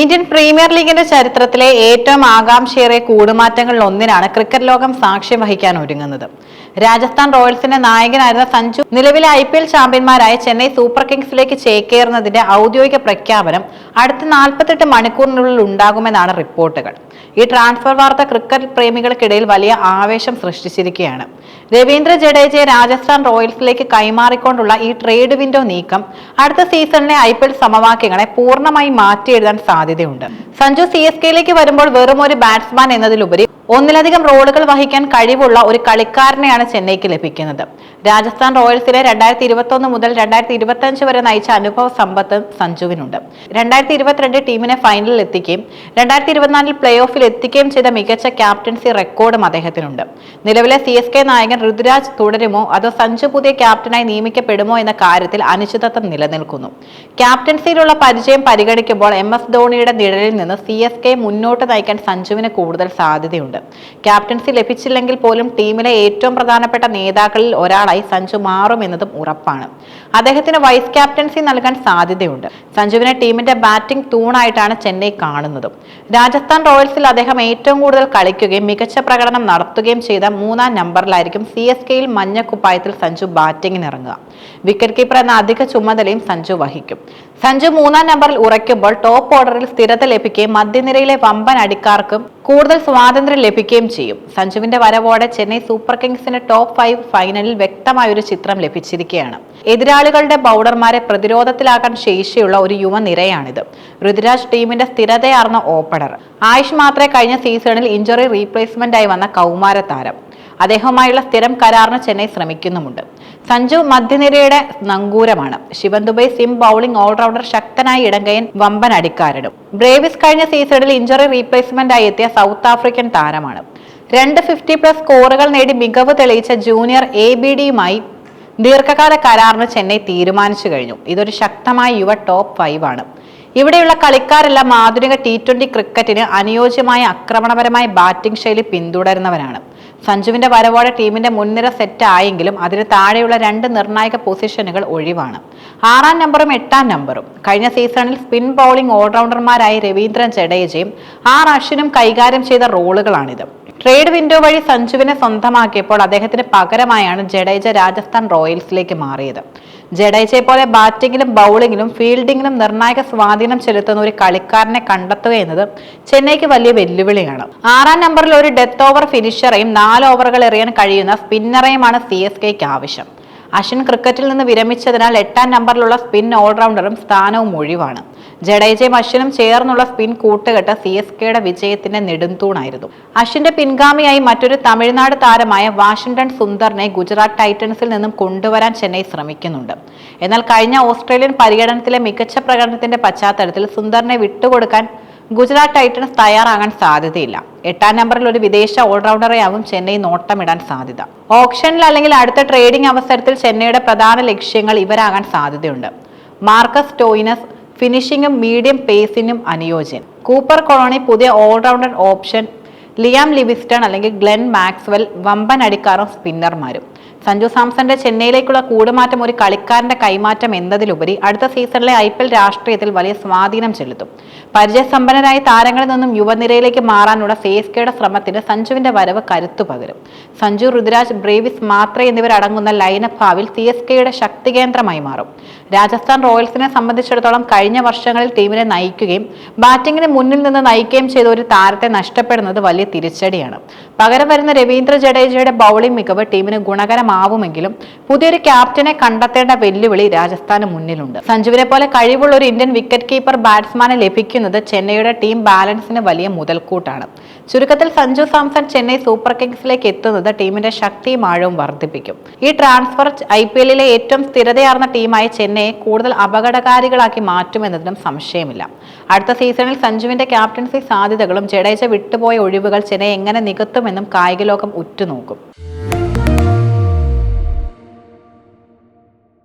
Indian premier ലീഗിന്റെ ചരിത്രത്തിലെ ഏറ്റവും ആകാംക്ഷയേറെ കൂടുമാറ്റങ്ങളിൽ ഒന്നിനാണ് ക്രിക്കറ്റ് ലോകം സാക്ഷ്യം വഹിക്കാൻ ഒരുങ്ങുന്നത്. രാജസ്ഥാൻ റോയൽസിന്റെ നായകനായിരുന്ന സഞ്ജു നിലവിലെ ഐ പി എൽ ചാമ്പ്യന്മാരായ ചെന്നൈ സൂപ്പർ കിങ്സിലേക്ക് ചേക്കേറുന്നതിന്റെ ഔദ്യോഗിക പ്രഖ്യാപനം അടുത്ത നാൽപ്പത്തെട്ട് മണിക്കൂറിനുള്ളിൽ ഉണ്ടാകുമെന്നാണ് റിപ്പോർട്ടുകൾ. ഈ ട്രാൻസ്ഫർ വാർത്ത ക്രിക്കറ്റ് പ്രേമികൾക്കിടയിൽ വലിയ ആവേശം സൃഷ്ടിച്ചിരിക്കുകയാണ്. രവീന്ദ്ര ജഡേജയെ രാജസ്ഥാൻ റോയൽസിലേക്ക് കൈമാറിക്കൊണ്ടുള്ള ഈ ട്രേഡ് വിൻഡോ നീക്കം അടുത്ത സീസണിലെ ഐ പി എൽ സമവാക്യങ്ങളെ പൂർണമായി മാറ്റിയെഴുതാൻ സാധ്യതയുണ്ട്. സഞ്ജു സി എസ് കെയിലേക്ക് വരുമ്പോൾ വെറും ഒരു ബാറ്റ്സ്മാൻ എന്നതിലുപരി ഒന്നിലധികം റോളുകൾ വഹിക്കാൻ കഴിവുള്ള ഒരു കളിക്കാരനെയാണ് ചെന്നൈക്ക് ലഭിക്കുന്നത്. രാജസ്ഥാൻ റോയൽസിലെ രണ്ടായിരത്തി ഇരുപത്തൊന്ന് മുതൽ രണ്ടായിരത്തി ഇരുപത്തഞ്ച് വരെ നയിച്ച അനുഭവ സമ്പത്ത് സഞ്ജുവിനുണ്ട്. രണ്ടായിരത്തി ഇരുപത്തിരണ്ട് ടീമിനെ ഫൈനലിൽ എത്തിക്കുകയും രണ്ടായിരത്തി ഇരുപത്തിനാലിൽ പ്ലേ ഓഫിൽ എത്തിക്കുകയും ചെയ്ത മികച്ച ക്യാപ്റ്റൻസി റെക്കോർഡും അദ്ദേഹത്തിനുണ്ട്. നിലവിലെ സി എസ് കെ നായകൻ ഋതുരാജ് തുടരുമോ? അതോ സഞ്ജു പുതിയ ക്യാപ്റ്റനായി നിയമിക്കപ്പെടുമോ എന്ന കാര്യത്തിൽ അനിശ്ചിതത്വം നിലനിൽക്കുന്നു. ക്യാപ്റ്റൻസിയിലുള്ള പരിചയം പരിഗണിക്കുമ്പോൾ എം എസ് ധോണിയുടെ നിഴലിൽ നിന്ന് സി എസ് കെ മുന്നോട്ട് നയിക്കാൻ സഞ്ജുവിന് കൂടുതൽ സാധ്യതയുണ്ട്. ക്യാപ്റ്റൻസി ലഭിച്ചില്ലെങ്കിൽ പോലും ടീമിലെ ഏറ്റവും പ്രധാനപ്പെട്ട നേതാക്കളിൽ ഒരാളായി സഞ്ജു മാറുമെന്നതും ഉറപ്പാണ്. അദ്ദേഹത്തിന് വൈസ് ക്യാപ്റ്റൻസി നൽകാൻ സാധ്യതയുണ്ട്. സഞ്ജുവിനെ ടീമിന്റെ ബാറ്റിംഗ് തൂണായിട്ടാണ് ചെന്നൈ കാണുന്നത്. രാജസ്ഥാൻ റോയൽസിൽ അദ്ദേഹം ഏറ്റവും കൂടുതൽ കളിക്കുകയും മികച്ച പ്രകടനം നടത്തുകയും ചെയ്ത മൂന്നാം നമ്പറിലായിരിക്കും സി എസ് കെയിൽ മഞ്ഞക്കുപ്പായത്തിൽ സഞ്ജു ബാറ്റിംഗിന് ഇറങ്ങുക വിക്കറ്റ് കീപ്പർ എന്ന അധിക ചുമതലയും സഞ്ജു വഹിക്കും. സഞ്ജു മൂന്നാം നമ്പറിൽ ഉറയ്ക്കുമ്പോൾ ടോപ്പ് ഓർഡറിൽ സ്ഥിരത ലഭിക്കുകയും മധ്യനിരയിലെ വമ്പൻ അടിക്കാർക്കും കൂടുതൽ സ്വാതന്ത്ര്യം ലഭിക്കുകയും ചെയ്യും. സഞ്ജുവിന്റെ വരവോടെ ചെന്നൈ സൂപ്പർ കിങ്സിന് ടോപ്പ് ഫൈവ് ഫൈനലിൽ വ്യക്തമായ ഒരു ചിത്രം ലഭിച്ചിരിക്കുകയാണ്. എതിരാളികളുടെ ബൗളർമാരെ പ്രതിരോധത്തിലാക്കാൻ ശേഷിയുള്ള ഒരു യുവനിരയാണിത് ഋതുരാജ് ടീമിന്റെ സ്ഥിരതയാർന്ന ഓപ്പണർ. ആയുഷ് മാത്രമേ കഴിഞ്ഞ സീസണിൽ ഇഞ്ചുറി റീപ്ലേസ്മെന്റായി വന്ന കൗമാര താരം. അദ്ദേഹവുമായുള്ള സ്ഥിരം കരാറിന് ചെന്നൈ ശ്രമിക്കുന്നുമുണ്ട്. സഞ്ജു മധ്യനിരയുടെ നങ്കൂരമാണ്. Shivam Dube seam bowling allrounder ശക്തനായ ഇടങ്കയൻ വമ്പൻ അടിക്കാരനും. ബ്രേവിസ് കഴിഞ്ഞ സീസണിൽ ഇഞ്ചുറി റീപ്ലേസ്മെന്റായി എത്തിയ സൗത്ത് ആഫ്രിക്കൻ താരമാണ്. രണ്ട് ഫിഫ്റ്റി പ്ലസ് സ്കോറുകൾ നേടി മികവ് തെളിയിച്ച ജൂനിയർ എ ബി ഡിയുമായി ദീർഘകാല കരാറിന് ചെന്നൈ തീരുമാനിച്ചു കഴിഞ്ഞു. ഇതൊരു ശക്തമായ യുവ ടോപ്പ് ഫൈവ് ആണ്. ഇവിടെയുള്ള കളിക്കാരെല്ലാം ആധുനിക ടി ട്വന്റി ക്രിക്കറ്റിന് അനുയോജ്യമായ ആക്രമണപരമായ ബാറ്റിംഗ് ശൈലി പിന്തുടരുന്നവരാണ്. സഞ്ജുവിന്റെ വരവോടെ ടീമിന്റെ മുൻനിര സെറ്റ് ആയെങ്കിലും അതിന് താഴെയുള്ള രണ്ട് നിർണായക പൊസിഷനുകൾ ഒഴിവാണ്. ആറാം നമ്പറും എട്ടാം നമ്പറും കഴിഞ്ഞ സീസണിൽ സ്പിൻ ബൗളിംഗ് ഓൾറൗണ്ടർമാരായ രവീന്ദ്രൻ ജഡേജയും ആർ അശ്വിനും കൈകാര്യം ചെയ്ത റോളുകളാണിത് ട്രേഡ് വിൻഡോ വഴി സഞ്ജുവിനെ സ്വന്തമാക്കിയപ്പോൾ അദ്ദേഹത്തിന് പകരമായാണ് ജഡേജ രാജസ്ഥാൻ റോയൽസിലേക്ക് മാറിയത്. ജഡേജയെ പോലെ ബാറ്റിംഗിലും ബൗളിംഗിലും ഫീൽഡിംഗിലും നിർണായക സ്വാധീനം ചെലുത്തുന്ന ഒരു കളിക്കാരനെ കണ്ടെത്തുക എന്നത് ചെന്നൈക്ക് വലിയ വെല്ലുവിളിയാണ്. ആറാം നമ്പറിൽ ഒരു ഡെത്ത് ഓവർ ഫിനിഷറേയും നാല് ഓവറുകൾ എറിയാൻ കഴിയുന്ന സ്പിന്നറേയുമാണ് സി എസ് ആവശ്യം. അശ്വിൻ ക്രിക്കറ്റിൽ നിന്ന് വിരമിച്ചതിനാൽ എട്ടാം നമ്പറിലുള്ള സ്പിൻ ഓൾറൗണ്ടറും സ്ഥാനവും ഒഴിവാണ്. ജഡേജയും അശ്വിനും ചേർന്നുള്ള സ്പിൻ കൂട്ടുകെട്ട് സി എസ് കെയുടെ വിജയത്തിന്റെ നെടുന്തൂണായിരുന്നു. അശ്വിന്റെ പിൻഗാമിയായി മറ്റൊരു തമിഴ്നാട് താരമായ വാഷിംഗ്ടൺ സുന്ദറിനെ ഗുജറാത്ത് ടൈറ്റൻസിൽ നിന്നും കൊണ്ടുവരാൻ ചെന്നൈ ശ്രമിക്കുന്നുണ്ട്. എന്നാൽ കഴിഞ്ഞ ഓസ്ട്രേലിയൻ പര്യടനത്തിലെ മികച്ച പ്രകടനത്തിന്റെ പശ്ചാത്തലത്തിൽ സുന്ദറിനെ വിട്ടുകൊടുക്കാൻ ഗുജറാത്ത് ടൈറ്റൻസ് തയ്യാറാകാൻ സാധ്യതയില്ല. എട്ടാം നമ്പറിൽ ഒരു വിദേശ ഓൾറൗണ്ടറെ ഓൾറൗണ്ടറെയാവും ചെന്നൈ നോട്ടമിടാൻ സാധ്യത. ഓപ്ഷനിൽ അല്ലെങ്കിൽ അടുത്ത ട്രേഡിംഗ് അവസരത്തിൽ ചെന്നൈയുടെ പ്രധാന ലക്ഷ്യങ്ങൾ ഇവരാകാൻ സാധ്യതയുണ്ട്. മാർക്കസ് ടോയിനസ് ഫിനിഷിംഗും മീഡിയം പേസിനും അനുയോജ്യൻ. കൂപ്പർ കൊളോണി പുതിയ ഓൾറൗണ്ടർ ഓപ്ഷൻ ലിയാം ലിവിസ്റ്റൺ അല്ലെങ്കിൽ ഗ്ലെൻ മാക്സ്വെൽ വമ്പൻ അടിക്കാറും സ്പിന്നർമാരും. സഞ്ജു സാംസന്റെ ചെന്നൈയിലേക്കുള്ള കൂടുമാറ്റം ഒരു കളിക്കാരന്റെ കൈമാറ്റം എന്നതിലുപരി അടുത്ത സീസണിലെ ഐ പി എൽ രാഷ്ട്രീയത്തിൽ വലിയ സ്വാധീനം ചെലുത്തും. പരിചയസമ്പന്നരായ താരങ്ങളിൽ നിന്നും യുവനിരയിലേക്ക് മാറാനുള്ള സേസ്കയുടെ ശ്രമത്തിന് സഞ്ജുവിന്റെ വരവ് കരുത്തു പകരും. സഞ്ജു ഋതുരാജ് ബ്രേവിസ് മാത്രേ എന്നിവരടങ്ങുന്ന ലൈനപ്പ് ഭാവിൽ സി എസ് കെയുടെ ശക്തി കേന്ദ്രമായി മാറും. രാജസ്ഥാൻ റോയൽസിനെ സംബന്ധിച്ചിടത്തോളം കഴിഞ്ഞ വർഷങ്ങളിൽ ടീമിനെ നയിക്കുകയും ബാറ്റിംഗിന് മുന്നിൽ നിന്ന് നയിക്കുകയും ചെയ്ത ഒരു താരത്തെ നഷ്ടപ്പെടുന്നത് വലിയ തിരിച്ചടിയാണ്. പകരം വരുന്ന രവീന്ദ്ര ജഡേജയുടെ ബൗളിംഗ് മികവ് ടീമിന് ഗുണകരമാവുമെങ്കിലും പുതിയൊരു ക്യാപ്റ്റനെ കണ്ടെത്തേണ്ട വെല്ലുവിളി രാജസ്ഥാന് മുന്നിലുണ്ട്. സഞ്ജുവിനെ പോലെ കഴിവുള്ള ഒരു ഇന്ത്യൻ വിക്കറ്റ് കീപ്പർ ബാറ്റ്സ്മാനെ ലഭിക്കുന്നത് ചെന്നൈയുടെ ടീം ബാലൻസിന് വലിയ മുതൽക്കൂട്ടാണ്. ചുരുക്കത്തിൽ സഞ്ജു സാംസൺ ചെന്നൈ സൂപ്പർ കിങ്സിലേക്ക് എത്തുന്നത് ടീമിന്റെ ശക്തിയും ആഴവും വർദ്ധിപ്പിക്കും. ഈ ട്രാൻസ്ഫർ ഐ പി എല്ലിലെ ഏറ്റവും സ്ഥിരതയാർന്ന ടീമായ ചെന്നൈയെ കൂടുതൽ അപകടകാരികളാക്കി മാറ്റുമെന്നതിനും സംശയമില്ല. അടുത്ത സീസണിൽ സഞ്ജുവിന്റെ ക്യാപ്റ്റൻസി സാധ്യതകളും ജഡേജ വിട്ടുപോയ ഒഴിവുകൾ ചെന്നൈ എങ്ങനെ നികത്തുമെന്നും കായിക ലോകം ഉറ്റുനോക്കും.